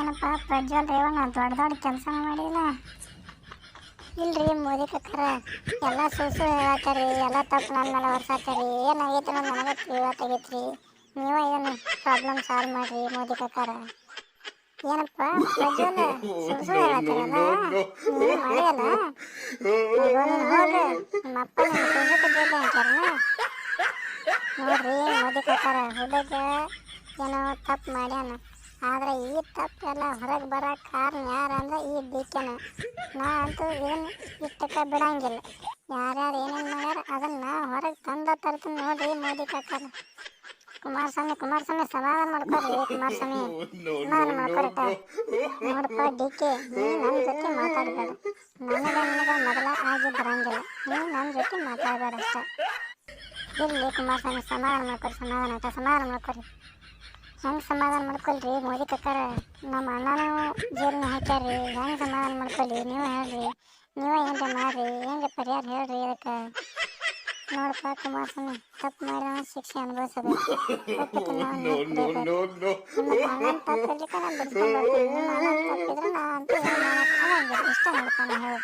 ಏನಪ್ಪ, ಪ್ರಜ್ವಲ್ ರೇವಣ್ಣ ದೊಡ್ಡ ದೊಡ್ಡ ಕೆಲಸ ಮಾಡಿಲ್ಲ? ಇಲ್ರಿ, ಮೋದಿ ಕಕ್ಕರ. ಎಲ್ಲ ಸುಸು ಹೇಳತ್ತಾರಿ ಎಲ್ಲ ತಪ್ಪು ನನ್ನ ಮೇಲೆ ಹೊರ್ಸಾತಾರಿ ಏನಾಗೈತೆ ಅನ್ನೋದು ನನಗೆ ತಿಳಿವತ್ತಾಗೈತ್ರಿ ನೀವ ಏನು ಪ್ರಾಬ್ಲಮ್ ಸಾಲ್ವ್ ಮಾಡ್ರಿ, ಮೋದಿ ಕಕ್ಕರ. ಏನಪ್ಪ, ಪ್ರಜ್ವಲ್ ಸುಸು ಹೇಳತ್ತಾರಲ್ಲ ನೀನು ಮಾಡಿಯಲ್ಲ? ನಿಮ್ಮ ಅಪ್ಪ ನಿಮ್ಮ ಕುಂದಕ್ಕಿದ್ದಿಲ್ಲ ಅಂತಾರನ ನೋಡ್ರಿ, ಮೋದಿ ಕಕ್ಕರ, ಹುಡುಗ ಏನೋ ತಪ್ಪು ಮಾಡ್ಯಾನ. ಆದ್ರೆ ಈ ತಪ್ಪೆಲ್ಲ ಹೊರಗೆ ಬರೋ ಕಾರಣ ಯಾರು ಅಂದ್ರೆ ಈ ಡಿಕೆನ ನಾ ಅಂತೂ ಏನು ಇಷ್ಟಕ್ಕೆ ಬಿಡಂಗಿಲ್ಲ. ಯಾರ್ಯಾರು ಏನೇನು ಮಾಡ್ಯಾರ ಅದನ್ನ ಹೊರಗೆ ತಂದ ತರ್ತೀನಿ ನೋಡಿ ಮೋದಿ ಕಾಕಾರ ಕುಮಾರಸ್ವಾಮಿ ಕುಮಾರಸ್ವಾಮಿ ಸಮಾಧಾನ ಮಾಡ್ಕೊರಿ ಕುಮಾರಸ್ವಾಮಿ. ಸಮಾಧಾನ ಮಾಡ್ಕೊರಿಟ ನೋಡಪ್ಪ ಡಿ ಕೆ ನೀ ನನ್ನ ಜೊತೆ ಮಾತಾಡಬೇಡ. ನನಗೆ ನಿನಗೆ ಮೊದಲ ಆಗಿ ಬರಂಗಿಲ್ಲ. ನೀ ನನ್ನ ಜೊತೆ ಮಾತಾಡಬೇಡ ಅಷ್ಟೇ. ಇಲ್ಲಿ ಕುಮಾರಸ್ವಾಮಿ ಸಮಾಧಾನ ಮಾಡ್ಕೊರಿ ಸಮಾಧಾನ ಆಯ್ತಾ? ಸಮಾಧಾನ ಮಾಡ್ಕೊರಿ. ಹೆಂಗೆ ಸಮಾಧಾನ ಮಾಡ್ಕೊಳ್ರಿ? ಮೋದಿ ಕಕ್ಕಾರ ನಮ್ಮ ಅಣ್ಣನೂ ಜೇಲ್ನ ಹಾಕ್ಯಾರ್ರಿ. ಹೆಂಗೆ ಸಮಾಧಾನ ಮಾಡ್ಕೊಳ್ಳಿ ನೀವು ಹೇಳ್ರಿ. ನೀವೇ ಏನ್ರಿ ಮಾಡ್ರಿ? ಹೆಂಗೆ ಪರಿಹಾರ ಹೇಳ್ರಿ ಅದಕ್ಕೆ ನೋಡಪ್ಪ ಕುಮಾರಸ್ವಾಮಿ ತಪ್ಪು ಮಾಡಿದ ಶಿಕ್ಷೆ ಅನುಭವಿಸಬೇಕು ತಪ್ಪಿದ್ರೆ ನಾ ಅಂತೂ ಇಷ್ಟ ನೋಡ್ತಾನೆ ಹೇಳಿ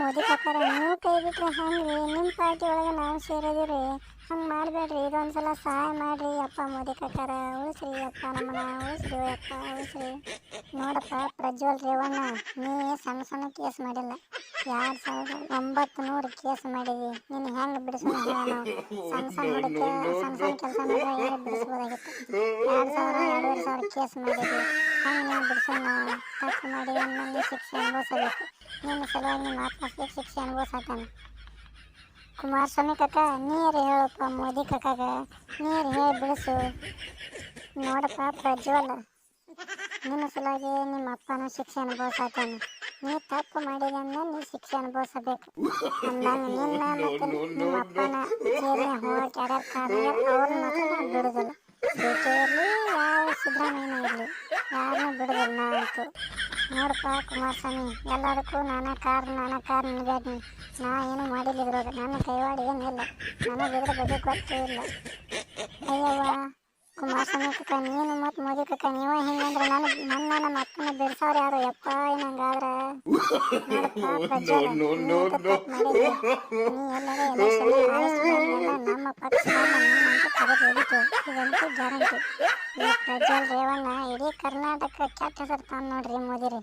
ಮೋದಿ ಕಕ್ಕಾರ ನೀವು ಕೈ ಬಿಟ್ರೆ ಹೆಂಗ್ರಿ? ನಿಮ್ಮ ಪಾರ್ಟಿ ಒಳಗೆ ನಾವು ಸೇರಿದಿರಿ ಹಂಗೆ ಮಾಡಬೇಡ್ರಿ, ಇದೊಂದ್ಸಲ ಸಹಾಯ ಮಾಡಿರಿ. ಅಪ್ಪ ಮೋದಿ ಕಕ್ಕಾರ ಉಳಿಸ್ರಿ ಅಪ್ಪ ನಮ್ಮನ್ನ, ಉಳಿಸ್ರಿ ಅಪ್ಪ ಉಳಿಸ್ರಿ. ನೋಡಪ್ಪ, ಪ್ರಜ್ವಲ್ ರೇವಣ್ಣ, ನೀ ಸಣ್ಣ ಸಣ್ಣ ಕೇಸ್ ಮಾಡಿಲ್ಲ. ಎರಡು ಸಾವಿರದ ಒಂಬತ್ತು ನೂರು ಕೇಸ್ ಮಾಡಿದಿ. ನೀನು ಹೆಂಗೆ ಬಿಡಿಸೋಣ ಸಣ್ಣ ಸಣ್ಣ ಹುಡುಗ, ಸಣ್ಣ ಸಣ್ಣ ಕೆಲಸ ಮಾಡಿದ್ರೆ ಯಾರು ಬಿಡಿಸ್ಬೋದಾಗಿತ್ತು? ಎರಡು ಸಾವಿರ, ಎರಡೂವರೆ ಸಾವಿರ ಕೇಸ್ ಮಾಡಿದ್ವಿ ಹಂಗೆ ಬಿಡಿಸೋಣ? ತಪ್ಪು ಮಾಡಿ ಅನ್ನಲ್ಲಿ ಶಿಕ್ಷೆ ಅನುಭವಿಸಬೇಕು. ನಿನ್ನ ಸಲುವಾಗಿ ನಿಮ್ಮ ಆತ್ಮಹತ್ಯೆ ಶಿಕ್ಷೆ ಅನುಭವಿಸತ್ತಾನೆ ಕುಮಾರಸ್ವಾಮಿ ಕಕ್ಕ ನೀರು ಹೇಳಪ್ಪ ಮೋದಿ ಕಕ್ಕಾಗ ನೀರು ಹೇಳಿ ಬಿಡಿಸು. ನೋಡಪ್ಪ ಪ್ರಜ್ವಲ್. ನಿನ್ನ ಸಲುವಾಗಿ ನಿಮ್ಮ ಅಪ್ಪನ ಶಿಕ್ಷೆ ಅನುಭವಿಸತ್ತಾನೆ ನೀ ತಪ್ಪು ಮಾಡಿದೆ ಅಂದ್ರೆ ನೀ ಶಿಕ್ಷೆ ಅನುಭವಿಸಬೇಕು. ಅಂದಂಗೆ ನಿನ್ನ ಮತ್ತೆ ನಿಮ್ಮ ಅಪ್ಪನ ಜೈಲಿನ ಹೋಗಕ್ಕೆ ಯಾರ್ಯಾರ ಕಾರಣ ಅವ್ರನ್ನ ಬಿಡುದಿಲ್ಲ. ಬೇಕೇ ಇರಲಿ ಯಾವ ಸಿದ್ದರಾಮಯ್ಯನ ಇರಲಿ ಯಾರನ್ನೂ ಬಿಡುದಿಲ್ಲ ಅಂತೂ. ನೋಡಪ್ಪ ಕುಮಾರಸ್ವಾಮಿ ಎಲ್ಲದಕ್ಕೂ ನಾನಾ ಕಾರಣ ನಾನಾ ಕಾರಣ ನಿನಗೆ ನಾ ಏನು ಮಾಡಿಲ್ಲ ಇದ್ರೊಳಗೆ. ನನ್ನ ಕೈವಾಡ ಏನಿಲ್ಲ ನನಗೆ ಇದ್ರ ಬಗ್ಗೆ ಗೊತ್ತೂ ಇಲ್ಲ. ಅಯ್ಯವ್ವ ಕುಮಾರಸ್ವಾಮಿ ಕಕ್ಕ ನೀನು ಮತ್ತು ಮೋದಿ ಕಕ್ಕ ನೀವ ಹಿಂಗಂದ್ರೆ ನಾನು ನನ್ನ ನಮ್ಮ ಅಪ್ಪನ ಬಿಡ್ಸೋರು ಯಾರು? ಯಪ್ಪ ಏನಂಗಾದ್ರೆ ನೋಡಪ್ಪ ಪ್ರಜ್ವಲ್. No, no, ನೀ no. ತಪ್ಪು ಮಾಡಿದ್ದೆ ನೀ ಎಲ್ಲರೂ ಎಲೆಕ್ಷನ್ ಆರಿಸ್ಕೊಂಡ್ಮೇಲೆ ನಮ್ಮ ಪಕ್ಷದಿಂದ ಇದಂತೂ ಗ್ಯಾರಂಟಿ ಈ ಪ್ರಜ್ವಲ್ ರೇವಣ್ಣ, ಇಡೀ ಕರ್ನಾಟಕ ಕೆಟ್ಟ ಹೆಸರು ನೋಡ್ರಿ ಮೋದಿರಿ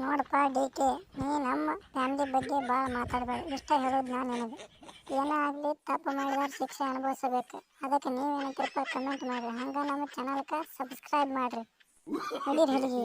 ನೋಡಪ್ಪ, ಡಿ ಕೆ, ನೀ ನಮ್ಮ ಫ್ಯಾಮಿಲಿ ಬಗ್ಗೆ ಭಾಳ ಮಾತಾಡಬೇಡ. ಇಷ್ಟ ಹೇಳೋದು ನಾನು ನಿನಗೆ. ಏನೇ ಆಗಲಿ, ತಪ್ಪು ಮಾಡಿದವ್ರು ಶಿಕ್ಷೆ ಅನುಭವಿಸಬೇಕು. ಅದಕ್ಕೆ ನೀವೇನಂತೀರಪ್ಪ ಕಮೆಂಟ್ ಮಾಡಿರಿ. ಹಂಗೆ ನಮ್ಮ ಚಾನಲ್ಗೆ ಸಬ್ಸ್ಕ್ರೈಬ್ ಮಾಡಿರಿ. ಹೇಳಿರಿ ಹುಡುಗಿ.